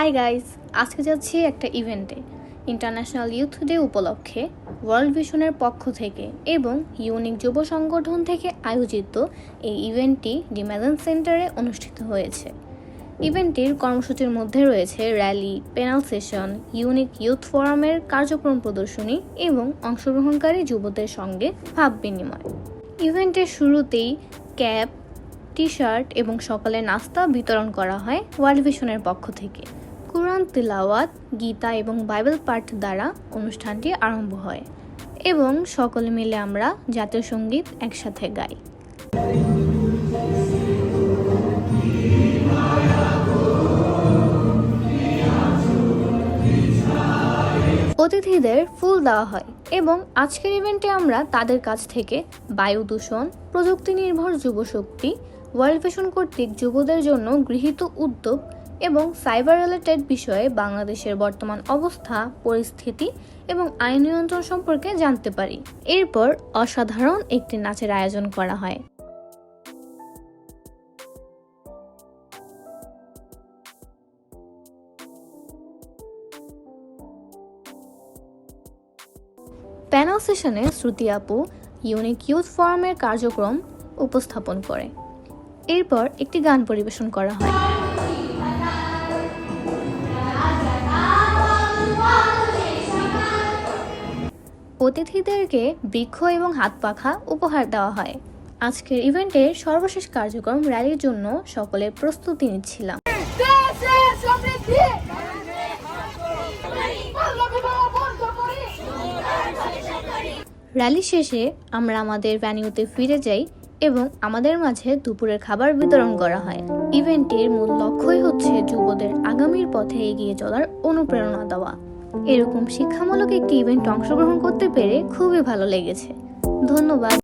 Hi guys আজকে যাচ্ছি একটা ইভেন্টে ইন্টারন্যাশনাল ইউথ ডে উপলক্ষে ওয়ার্ল্ড ভিশনের পক্ষ থেকে এবং ইউনিক যুব সংগঠন থেকে আয়োজিত এই ইভেন্টটি ডিম্যাজন সেন্টারে অনুষ্ঠিত হয়েছে। ইভেন্টটির কর্মসূচির মধ্যে রয়েছে rally panel session unique youth ফোরামের কার্যক্রম প্রদর্শনী এবং অংশগ্রহণকারী যুবদের সঙ্গে ভাব বিনিময়। ইভেন্টের শুরুতেই ক্যাপ টি শার্ট এবং সকালে নাস্তা বিতরণ করা হয় ওয়ার্ল্ড ভিশনের পক্ষ থেকে। কুরআন, তিলাওয়াত, গীতা এবং বাইবেল পাঠ দ্বারা অনুষ্ঠানটি আরম্ভ হয় এবং সকলে মিলে আমরা জাতীয় সংগীত একসাথে গাই। অতিথিদের ফুল দেওয়া হয় এবং আজকের ইভেন্টে আমরা তাদের কাছ থেকে বায়ু দূষণ প্রযুক্তি নির্ভর যুবশক্তি ওয়ার্ল্ড ভিশন কর্তৃক যুবদের জন্য গৃহীত উদ্যোগ এবং সাইবার রিলেটেড বিষয়ে বাংলাদেশের বর্তমান অবস্থা, পরিস্থিতি এবং আইন নিয়ন্ত্রণ সম্পর্কে জানতে পারি। এরপর অসাধারণ একটি নাচের আয়োজন করা হয়। প্যানেল সেশনে শ্রুতি আপু ইউনিক ইউথ ফোরামের কার্যক্রম উপস্থাপন করে। এরপর একটি গান পরিবেশন করা হয়। অতিথিদেরকে বৃক্ষ এবং হাত পাখা উপহার দেওয়া হয়। আজকের ইভেন্টের সর্বশেষ কার্যক্রম র্যালির জন্য সকলে প্রস্তুতি নিচ্ছিলাম। র্যালি শেষে আমরা আমাদের ভ্যানিউতে ফিরে যাই এবং আমাদের মাঝে দুপুরের খাবার বিতরণ করা হয়। ইভেন্টের মূল লক্ষ্যই হচ্ছে যুবদের আগামীর পথে এগিয়ে চলার অনুপ্রেরণা দেওয়া। এরকম শিক্ষামূলক একটি ইভেন্ট অংশগ্রহণ করতে পেরে খুবই ভালো লেগেছে। ধন্যবাদ।